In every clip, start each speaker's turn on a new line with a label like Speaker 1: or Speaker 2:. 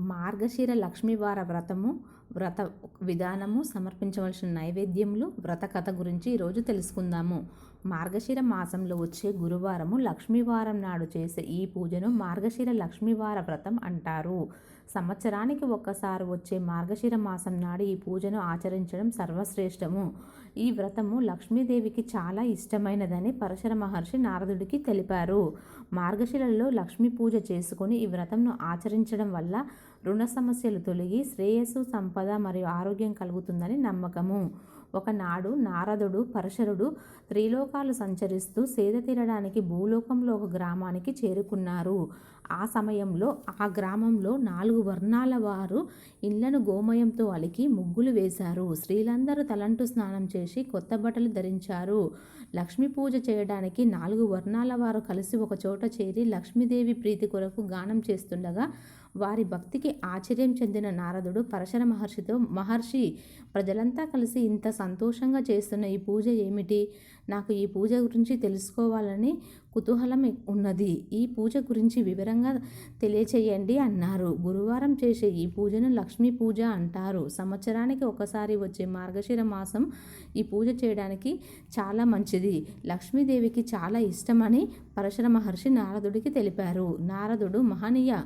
Speaker 1: మార్గశిర లక్ష్మీవార వ్రతము వ్రత విధానము సమర్పించవలసిన నైవేద్యములు వ్రత కథ గురించి ఈరోజు తెలుసుకుందాము. మార్గశిర మాసంలో వచ్చే గురువారము లక్ష్మీవారం నాడు చేసే ఈ పూజను మార్గశిర లక్ష్మీవార వ్రతం అంటారు. సంవత్సరానికి ఒక్కసారి వచ్చే మార్గశిర మాసం నాడు ఈ పూజను ఆచరించడం సర్వశ్రేష్టము. ఈ వ్రతము లక్ష్మీదేవికి చాలా ఇష్టమైనదని పరశర మహర్షి నారదుడికి తెలిపారు. మార్గశిరలో లక్ష్మీ పూజ చేసుకొని ఈ వ్రతంను ఆచరించడం వల్ల రుణ సమస్యలు తొలగి శ్రేయస్సు సంపద మరియు ఆరోగ్యం కలుగుతుందని నమ్మకము. ఒకనాడు నారదుడు పరశరుడు త్రిలోకాలు సంచరిస్తూ సేద తీరడానికి భూలోకంలో ఒక గ్రామానికి చేరుకున్నారు. ఆ సమయంలో ఆ గ్రామంలో నాలుగు వర్ణాల వారు ఇళ్ళను గోమయంతో అలికి ముగ్గులు వేశారు. స్త్రీలందరూ తలంటు స్నానం చేసి కొత్త బట్టలు ధరించారు. లక్ష్మీ పూజ చేయడానికి నాలుగు వర్ణాల వారు కలిసి ఒక చోట చేరి లక్ష్మీదేవి ప్రీతి కొరకు గానం చేస్తుండగా వారి భక్తికి ఆశ్చర్యం చెందిన నారదుడు పరశర మహర్షితో మహర్షి ప్రజలంతా కలిసి ఇంత సంతోషంగా చేస్తున్న ఈ పూజ ఏమిటి? నాకు ఈ పూజ గురించి తెలుసుకోవాలని కుతూహలం ఉన్నది. ఈ పూజ గురించి వివరంగా తెలియచేయండి అన్నారు. గురువారం చేసే ఈ పూజను లక్ష్మీ పూజ అంటారు. సంవత్సరానికి ఒకసారి వచ్చే మార్గశిర మాసం ఈ పూజ చేయడానికి చాలా మంచిది. లక్ష్మీదేవికి చాలా ఇష్టమని పరశుర మహర్షి నారదుడికి తెలిపారు. నారదుడు మహనీయ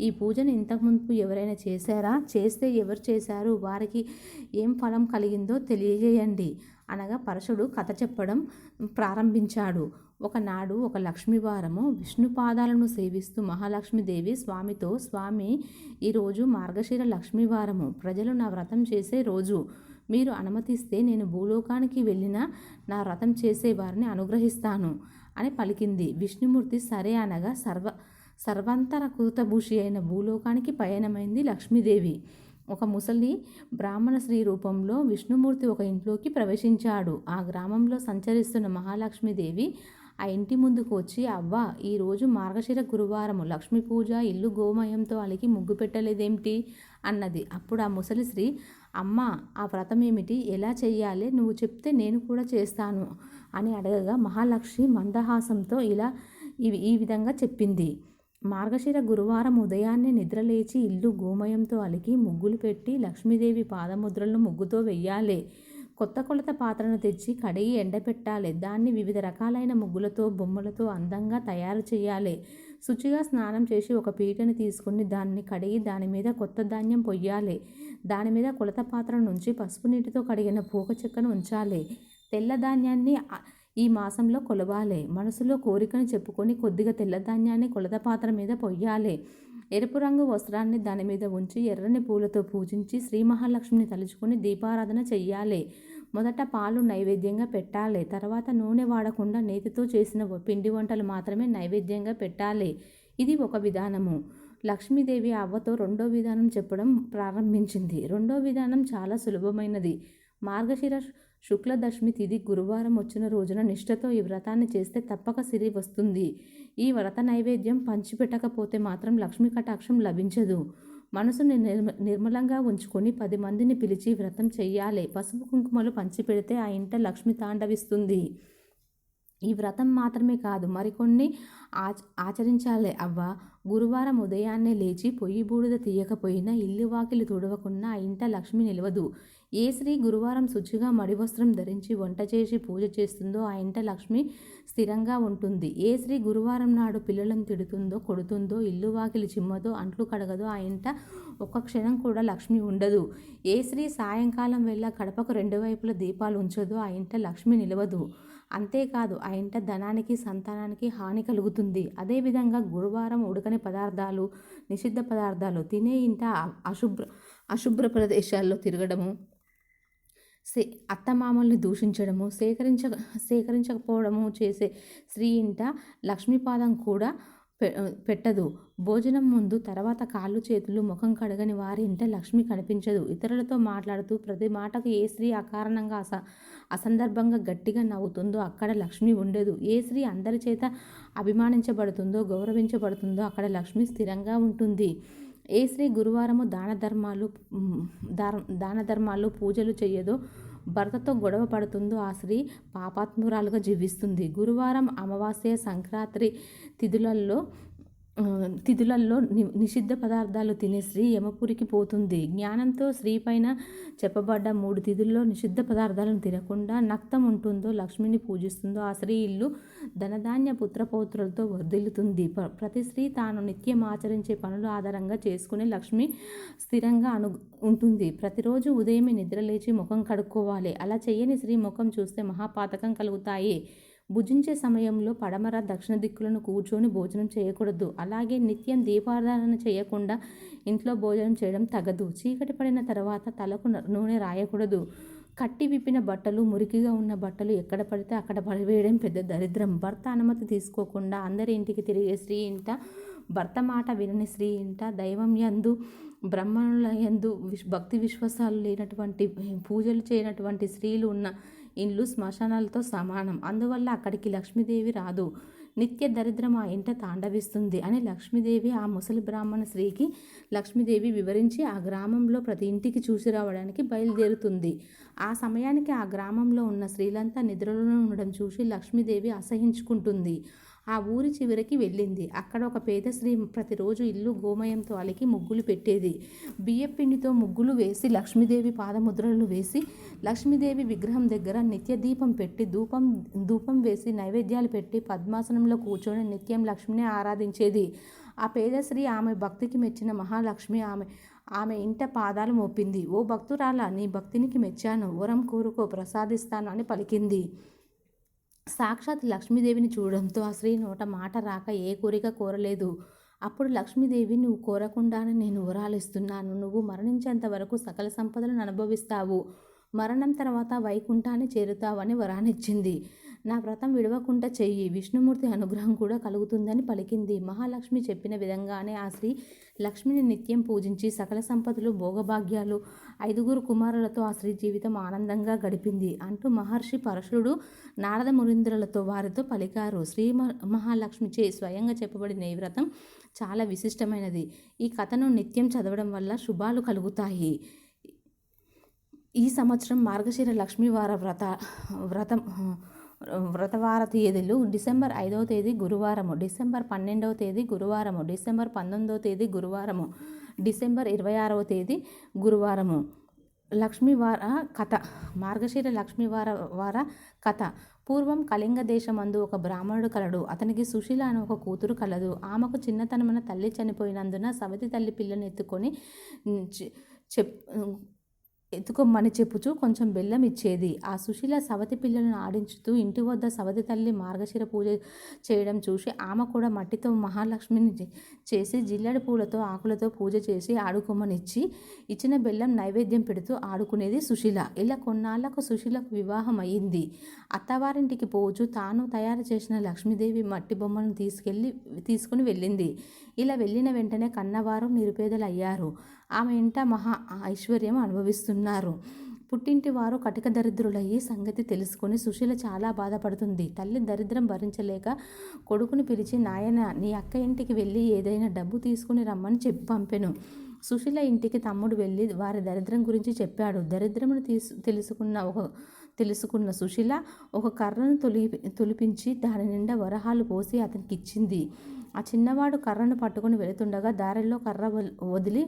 Speaker 1: ఈ పూజను ఇంతకుముందు ఎవరైనా చేశారా? చేస్తే ఎవరు చేశారు? వారికి ఏం ఫలం కలిగిందో తెలియజేయండి. అనగా పరశుడు కథ చెప్పడం ప్రారంభించాడు. ఒకనాడు ఒక లక్ష్మీవారము విష్ణు పాదాలను సేవిస్తూ మహాలక్ష్మీదేవి స్వామితో స్వామి ఈరోజు మార్గశిర లక్ష్మీవారము. ప్రజలు నా వ్రతం చేసే రోజు. మీరు అనుమతిస్తే నేను భూలోకానికి వెళ్ళిన నా వ్రతం చేసేవారిని అనుగ్రహిస్తాను అని పలికింది. విష్ణుమూర్తి సరే అనగా సర్వ సర్వంతర కృతభూషి అయిన భూలోకానికి పయనమైంది లక్ష్మీదేవి. ఒక ముసలి బ్రాహ్మణ స్త్రీ రూపంలో విష్ణుమూర్తి ఒక ఇంట్లోకి ప్రవేశించాడు. ఆ గ్రామంలో సంచరిస్తున్న మహాలక్ష్మీదేవి ఆ ఇంటి ముందుకు వచ్చి అవ్వ ఈరోజు మార్గశిర గురువారము. లక్ష్మీ పూజ ఇల్లు గోమయంతో అలికి ముగ్గు పెట్టలేదేమిటి? అన్నది. అప్పుడు ఆ ముసలి స్త్రీ అమ్మ ఆ వ్రతం ఏమిటి? ఎలా చెయ్యాలి? నువ్వు చెప్తే నేను కూడా చేస్తాను అని అడగగా మహాలక్ష్మి మందహాసంతో ఇలా ఈ విధంగా చెప్పింది. మార్గశిర గురువారం ఉదయాన్నే నిద్రలేచి ఇల్లు గోమయంతో అలికి ముగ్గులు పెట్టి లక్ష్మీదేవి పాదముద్రలను ముగ్గుతో వెయ్యాలి. కొత్త కొలత పాత్రను తెచ్చి కడిగి ఎండపెట్టాలి. దాన్ని వివిధ రకాలైన ముగ్గులతో బొమ్మలతో అందంగా తయారు చేయాలి శుచిగా స్నానం చేసి ఒక పీటని తీసుకుని దాన్ని కడిగి దాని మీద కొత్త ధాన్యం పొయ్యాలి. దాని మీద కొలత పాత్ర నుంచి పసుపు నీటితో కడిగిన పూక చెక్కను ఉంచాలి. తెల్ల ధాన్యాన్ని ఈ మాసంలో కొలవాలి. మనసులో కోరికను చెప్పుకొని కొద్దిగా తెల్లధాన్యాన్ని కొలత పాత్ర మీద పొయ్యాలి. ఎరుపు రంగు వస్త్రాన్ని దాని మీద ఉంచి ఎర్రని పూలతో పూజించి శ్రీ మహాలక్ష్మిని తలుచుకొని దీపారాధన చెయ్యాలి. మొదట పాలు నైవేద్యంగా పెట్టాలి తర్వాత నూనె వాడకుండా నేతితో చేసిన పిండి వంటలు మాత్రమే నైవేద్యంగా పెట్టాలి. ఇది ఒక విధానము. లక్ష్మీదేవి అవ్వతో రెండో విధానం చెప్పడం ప్రారంభించింది. రెండో విధానం చాలా సులభమైనది. మార్గశిర శుక్లదశమి తిథి గురువారం వచ్చిన రోజున నిష్ఠతో ఈ వ్రతాన్ని చేస్తే తప్పక సిరి వస్తుంది. ఈ వ్రత నైవేద్యం పంచిపెట్టకపోతే మాత్రం లక్ష్మీ కటాక్షం లభించదు. మనసుని నిర్మ నిర్మలంగా ఉంచుకొని పది మందిని పిలిచి వ్రతం చెయ్యాలి. పసుపు కుంకుమలు పంచిపెడితే ఆ ఇంట లక్ష్మి తాండవిస్తుంది. ఈ వ్రతం మాత్రమే కాదు మరికొన్ని ఆచ ఆచరించాలి. అవ్వ గురువారం ఉదయాన్నే లేచి పొయ్యి బూడిద తీయకపోయినా ఇల్లు వాకిలు తుడవకున్నా ఆ ఇంట లక్ష్మి నిలవదు. ఏ స్త్రీ గురువారం శుచిగా మడివస్త్రం ధరించి వంట చేసి పూజ చేస్తుందో ఆ ఇంట లక్ష్మి స్థిరంగా ఉంటుంది. ఏ స్త్రీ గురువారం నాడు పిల్లలను తిడుతుందో కొడుతుందో ఇల్లు వాకిలి చిమ్మదో అంట్లు కడగదో ఆ ఇంట ఒక్క క్షణం కూడా లక్ష్మి ఉండదు. ఏ స్త్రీ సాయంకాలం వెళ్ళ కడపకు రెండు వైపుల దీపాలు ఉంచదో ఆ ఇంట లక్ష్మి నిలవదు. అంతేకాదు ఆ ఇంట ధనానికి సంతానానికి హాని కలుగుతుంది. అదేవిధంగా గురువారం ఉడకని పదార్థాలు నిషిద్ధ పదార్థాలు తినే ఇంట అశుభ్ర అశుభ్ర ప్రదేశాల్లో తిరగడము సే అత్తమామల్ని దూషించడము సేకరించ సేకరించకపోవడము చేసే స్త్రీ ఇంట లక్ష్మీపాదం కూడా పెట్టదు. భోజనం ముందు తర్వాత కాళ్ళు చేతులు ముఖం కడగని వారి ఇంట లక్ష్మి కనిపించదు. ఇతరులతో మాట్లాడుతూ ప్రతి మాటకు ఏ స్త్రీ అకారణంగా అస అసందర్భంగా గట్టిగా నవ్వుతుందో అక్కడ లక్ష్మి ఉండదు. ఏ స్త్రీ అందరి చేత అభిమానించబడుతుందో గౌరవించబడుతుందో అక్కడ లక్ష్మి స్థిరంగా ఉంటుంది. ఏ స్త్రీ గురువారము దాన ధర్మాలు దాన ధర్మాలు పూజలు చేయదో భర్తతో గొడవ పడుతుందో ఆ స్త్రీ పాపాత్మురాలుగా జీవిస్తుంది. గురువారం అమావాస్య సంక్రాంతి తిథులలో తిథులల్లో ని నిషిద్ధ పదార్థాలు తినే స్త్రీ యమపురికి పోతుంది. జ్ఞానంతో స్త్రీ పైన చెప్పబడ్డ మూడు తిథుల్లో నిషిద్ధ పదార్థాలను తినకుండా నక్తం ఉంటుందో లక్ష్మిని పూజిస్తుందో ఆ స్త్రీ ఇల్లు ధనధాన్య పుత్రపౌత్రులతో వర్ధిల్లుతుంది. ప్రతి స్త్రీ తాను నిత్యం ఆచరించే పనులు ఆధారంగా చేసుకునే లక్ష్మి స్థిరంగా అను ఉంటుంది. ప్రతిరోజు ఉదయమే నిద్రలేచి ముఖం కడుక్కోవాలి. అలా చేయని స్త్రీ ముఖం చూస్తే మహాపాతకం కలుగుతాయి. భుజించే సమయంలో పడమర దక్షిణ దిక్కులను కూర్చొని భోజనం చేయకూడదు. అలాగే నిత్యం దీపారాధన చేయకుండా ఇంట్లో భోజనం చేయడం తగదు. చీకటి పడిన తర్వాత తలకు నూనె రాయకూడదు. కట్టి విప్పిన బట్టలు మురికిగా ఉన్న బట్టలు ఎక్కడ పడితే అక్కడ పడివేయడం పెద్ద దరిద్రం. భర్త అనుమతి తీసుకోకుండా అందరి ఇంటికి తిరిగే స్త్రీ ఇంట భర్త మాట వినని స్త్రీ ఇంట దైవం యందు బ్రహ్మణుల యందు భక్తి విశ్వాసాలు లేనటువంటి పూజలు చేయనటువంటి స్త్రీలు ఉన్న ఇండ్లు శ్మశానాలతో సమానం. అందువల్ల అక్కడికి లక్ష్మీదేవి రాదు. నిత్య దరిద్రం ఆ ఇంట తాండవిస్తుంది అని లక్ష్మీదేవి ఆ ముసలి బ్రాహ్మణ స్త్రీకి లక్ష్మీదేవి వివరించి ఆ గ్రామంలో ప్రతి ఇంటికి చూసి రావడానికి బయలుదేరుతుంది. ఆ సమయానికి ఆ గ్రామంలో ఉన్న స్త్రీలంతా నిద్రలో ఉండడం చూసి లక్ష్మీదేవి అసహించుకుంటుంది. ఆ ఊరి చివరికి వెళ్ళింది. అక్కడ ఒక పేద స్త్రీ ప్రతిరోజు ఇల్లు గోమయంతో అలికి ముగ్గులు పెట్టేది. బియ్యపిండితో ముగ్గులు వేసి లక్ష్మీదేవి పాదముద్రలు వేసి లక్ష్మీదేవి విగ్రహం దగ్గర నిత్య దీపం పెట్టి ధూపం ధూపం వేసి నైవేద్యాలు పెట్టి పద్మాసనంలో కూర్చొని నిత్యం లక్ష్మిని ఆరాధించేది. ఆ పేద స్త్రీ ఆమె భక్తికి మెచ్చిన మహాలక్ష్మి ఆమె ఆమె ఇంట పాదాలు మోపింది. ఓ భక్తురాలా నీ భక్తినికి మెచ్చాను. వరం కోరుకో ప్రసాదిస్తాను అని పలికింది. సాక్షాత్ లక్ష్మీదేవిని చూడడంతో ఆ స్త్రీ నోట మాట రాక ఏ కోరిక కోరలేదు. అప్పుడు లక్ష్మీదేవి నువ్వు కోరకుండానే నేను ఉరాలిస్తున్నాను నువ్వు మరణించేంత వరకు సకల సంపదలను అనుభవిస్తావు. మరణం తర్వాత వైకుంఠాన్ని చేరుతావని వరానిచ్చింది నా వ్రతం విడవకుండా చెయ్యి. విష్ణుమూర్తి అనుగ్రహం కూడా కలుగుతుందని పలికింది. మహాలక్ష్మి చెప్పిన విధంగానే ఆ స్త్రీ లక్ష్మిని నిత్యం పూజించి సకల సంపదలు భోగభాగ్యాలు ఐదుగురు కుమారులతో ఆ స్త్రీ జీవితం ఆనందంగా గడిపింది అంటూ మహర్షి పరశుడు నారద మురీంద్రులతో వారితో పలికారు. శ్రీ మ- మహాలక్ష్మిచే స్వయంగా చెప్పబడిన ఈ వ్రతం చాలా విశిష్టమైనది. ఈ కథను నిత్యం చదవడం వల్ల శుభాలు కలుగుతాయి. ఈ సంవత్సరం మార్గశిర లక్ష్మీవార వ్రత వ్రతం వ్రతవార తేదీలు డిసెంబర్ ఐదవ తేదీ గురువారము. డిసెంబర్ పన్నెండవ తేదీ గురువారము. డిసెంబర్ పంతొమ్మిదవ తేదీ గురువారము. డిసెంబర్ ఇరవై ఆరవ తేదీ గురువారము. లక్ష్మీవార కథ. మార్గశీర లక్ష్మీవార వార కథ. పూర్వం కళింగ దేశమందు ఒక బ్రాహ్మణుడు కలడు. అతనికి సుశీల అని ఒక కూతురు కలదు. ఆమెకు చిన్నతనమున తల్లి చనిపోయినందున సవతి తల్లి పిల్లని ఎత్తుకొని చె- చెప్ ఎత్తుకోమ్మని చెప్పుచూ కొంచెం బెల్లం ఇచ్చేది. ఆ సుశీల సవతి పిల్లలను ఆడించుతూ ఇంటి వద్ద సవతి తల్లి మార్గశిర పూజ చేయడం చూసి ఆమె కూడా మట్టితో మహాలక్ష్మిని చేసి జిల్లడి పూలతో ఆకులతో పూజ చేసి ఆడుకోమనిచ్చి ఇచ్చిన బెల్లం నైవేద్యం పెడుతూ ఆడుకునేది సుశీల. ఇలా కొన్నాళ్ళకు సుశీలకు వివాహం అయ్యింది అత్తవారింటికి పోవచ్చు. తాను తయారు చేసిన లక్ష్మీదేవి మట్టి బొమ్మను తీసుకెళ్ళి తీసుకుని వెళ్ళింది. ఇలా వెళ్ళిన వెంటనే కన్నవారు నిరుపేదలు అయ్యారు ఆమె ఇంట మహా ఐశ్వర్యం అనుభవిస్తున్నారు. పుట్టింటి వారు కటిక దరిద్రులయ్యి సంగతి తెలుసుకొని సుశీల చాలా బాధపడుతుంది. తల్లి దరిద్రం భరించలేక కొడుకుని పిలిచి నాయన నీ అక్క ఇంటికి వెళ్ళి ఏదైనా డబ్బు తీసుకుని రమ్మని చెప్పి పంపెను సుశీల ఇంటికి తమ్ముడు వెళ్ళి వారి దరిద్రం గురించి చెప్పాడు. దరిద్రమును తీసు తెలుసుకున్న ఒక తెలుసుకున్న సుశీల ఒక కర్రను తొలి తొలిపించి దాని నిండా వరహాలు పోసి అతనికి ఇచ్చింది. ఆ చిన్నవాడు కర్రను పట్టుకొని వెళుతుండగా దారిలో కర్ర వదిలి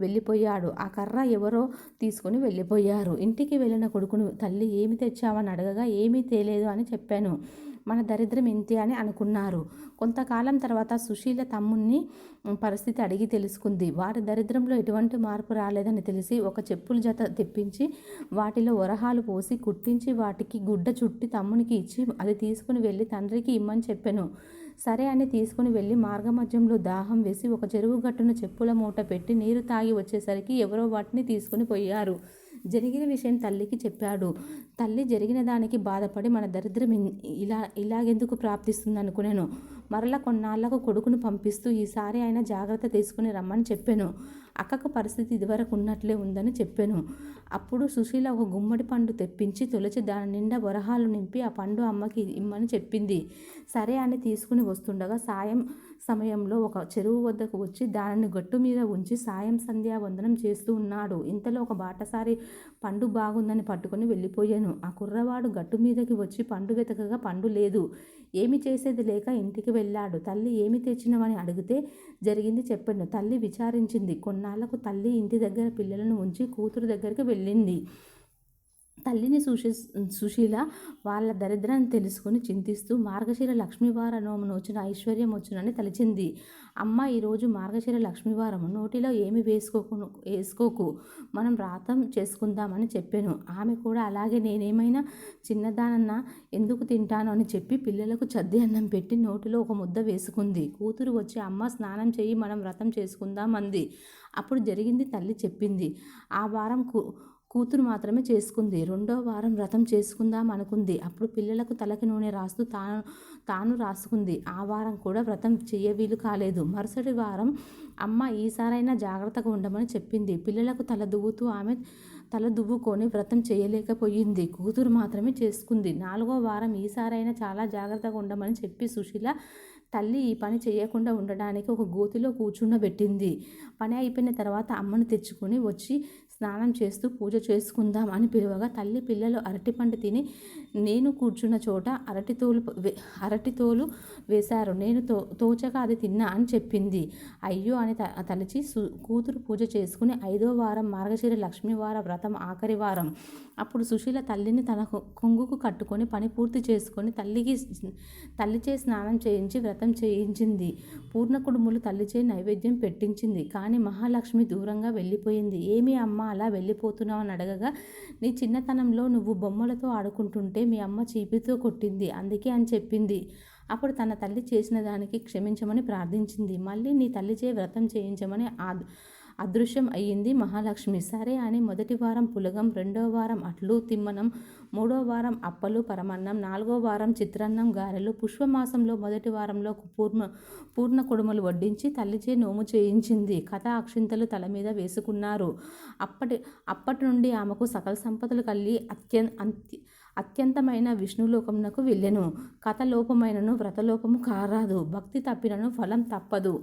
Speaker 1: వెళ్ళిపోయాడు. ఆ కర్ర ఎవరో తీసుకొని వెళ్ళిపోయారు. ఇంటికి వెళ్ళిన కొడుకును తల్లి ఏమి తెచ్చావని అడగగా ఏమీ తేలేదు అని చెప్పాను. మన దరిద్రం ఇంతే అని అనుకున్నారు. కొంతకాలం తర్వాత సుశీల తమ్ముణ్ణి పరిస్థితి అడిగి తెలుసుకుంది. వారి దరిద్రంలో ఎటువంటి మార్పు రాలేదని తెలిసి ఒక చెప్పుల జత తెప్పించి వాటిలో వరహాలు పోసి కుట్టించి వాటికి గుడ్డ చుట్టి తమ్మునికి ఇచ్చి అది తీసుకుని వెళ్ళి తండ్రికి ఇమ్మని చెప్పాను. సరే అని తీసుకుని వెళ్ళి మార్గమధ్యంలో దాహం వేసి ఒక చెరువు గట్టున చెప్పుల మూట పెట్టి నీరు తాగి వచ్చేసరికి ఎవరో వాటిని తీసుకుని పోయారు. జరిగిన విషయం తల్లికి చెప్పాడు. తల్లి జరిగిన దానికి బాధపడి మన దరిద్రం ఇలా ఇలాగెందుకు ప్రాప్తిస్తుంది అనుకునేను. మరలా కొన్నాళ్ళకు కొడుకును పంపిస్తూ ఈసారి ఆయన జాగ్రత్త తీసుకుని రమ్మని చెప్పాను. అక్కకు పరిస్థితి ఇదివరకు ఉన్నట్లే ఉందని చెప్పాను. అప్పుడు సుశీల ఒక గుమ్మడి పండు తెప్పించి తొలచి దాని నిండా వరహాలు నింపి ఆ పండు అమ్మకి ఇమ్మని చెప్పింది. సరే అని తీసుకుని వస్తుండగా సాయం సమయంలో ఒక చెరువు వద్దకు వచ్చి దానిని గట్టు మీద ఉంచి సాయం సంధ్యావందనం చేస్తూ ఉన్నాడు. ఇంతలో ఒక బాటసారి పండు బాగుందని పట్టుకొని వెళ్ళిపోయాను. ఆ కుర్రవాడు గట్టు మీదకి వచ్చి పండు వెతకగా పండు లేదు. ఏమి చేసేది లేక ఇంటికి వెళ్ళాడు. తల్లి ఏమి తెచ్చినవని అడిగితే జరిగింది చెప్పాను తల్లి విచారించింది. కొన్నాళ్ళకు తల్లి ఇంటి దగ్గర పిల్లలను ఉంచి కూతురు దగ్గరికి వెళ్ళింది. తల్లిని సుశీ సుశీల వాళ్ళ దరిద్రాన్ని తెలుసుకుని చింతిస్తూ మార్గశిర లక్ష్మీవార వచ్చిన ఐశ్వర్యం వచ్చునని తలిచింది. అమ్మ ఈరోజు మార్గశిర లక్ష్మీవారము నోటిలో ఏమి వేసుకోకు వేసుకోకు. మనం వ్రాతం చేసుకుందామని చెప్పాను. ఆమె కూడా అలాగే నేనేమైనా చిన్నదానన్నా ఎందుకు తింటాను అని చెప్పి పిల్లలకు చద్ది అన్నం పెట్టి నోటిలో ఒక ముద్ద వేసుకుంది. కూతురు వచ్చి అమ్మ స్నానం చేయి మనం వ్రతం చేసుకుందాం అంది. అప్పుడు జరిగింది తల్లి చెప్పింది. ఆ వారం కు కూతురు మాత్రమే చేసుకుంది. రెండో వారం వ్రతం చేసుకుందాం అనుకుంది. అప్పుడు పిల్లలకు తలకి నూనె రాస్తూ తాను తాను రాసుకుంది. ఆ వారం కూడా వ్రతం చెయ్య వీలు కాలేదు. మరుసటి వారం అమ్మ ఈసారైనా జాగ్రత్తగా ఉండమని చెప్పింది. పిల్లలకు తల దువ్వుతూ ఆమె తల దువ్వుకొని వ్రతం చేయలేకపోయింది. కూతురు మాత్రమే చేసుకుంది. నాలుగో వారం ఈసారైనా చాలా జాగ్రత్తగా ఉండమని చెప్పి సుశీల తల్లి ఈ పని చేయకుండా ఉండడానికి ఒక గోతిలో కూర్చుండబెట్టింది. పని అయిపోయిన తర్వాత అమ్మను తెచ్చుకొని వచ్చి స్నానం చేస్తూ పూజ చేసుకుందాం అని పిలువగా తల్లి పిల్లలు అరటిపండు తిని నేను కూర్చున్న చోట అరటితోలు అరటితోలు వేశారు. నేను తో తోచక అది తిన్నా అని చెప్పింది. అయ్యో అని త తలచి సు కూతురు పూజ చేసుకుని ఐదో వారం మార్గశిర లక్ష్మీవార వ్రతం ఆఖరి వారం. అప్పుడు సుశీల తల్లిని తన కొంగుకు కట్టుకొని పని పూర్తి చేసుకొని తల్లికి తల్లిచే స్నానం చేయించి వ్రతం చేయించింది. పూర్ణ కుడుములు తల్లిచే నైవేద్యం పెట్టించింది. కానీ మహాలక్ష్మి దూరంగా వెళ్ళిపోయింది. ఏమి అమ్మా అలా వెళ్ళిపోతున్నావు అని అడగగా నీ చిన్నతనంలో నువ్వు బొమ్మలతో ఆడుకుంటుంటే మీ అమ్మ చీపితో కొట్టింది అందుకే అని చెప్పింది. అప్పుడు తన తల్లి చేసిన దానికి క్షమించమని ప్రార్థించింది. మళ్ళీ నీ తల్లిచే వ్రతం చేయించమని ఆ అదృశ్యం అయ్యింది మహాలక్ష్మి. సరే అని మొదటి వారం పులగం రెండో వారం అట్లు తిమ్మనం మూడో వారం అప్పలు పరమన్నం నాలుగో వారం చిత్రాన్నం గారెలు పుష్పమాసంలో మొదటి వారంలో పూర్ణ పూర్ణ కుడుమలు వడ్డించి తల్లిచే నోము చేయించింది. కథ అక్షింతలు తల మీద వేసుకున్నారు. అప్పటి అప్పటి నుండి ఆమెకు సకల సంపదలు కలిగి అత్య అత్యంతమైన విష్ణులోకమునకు వెళ్ళెను. కథ లోపమైనను వ్రతలోపము కారాదు. భక్తి తప్పినను ఫలం తప్పదు.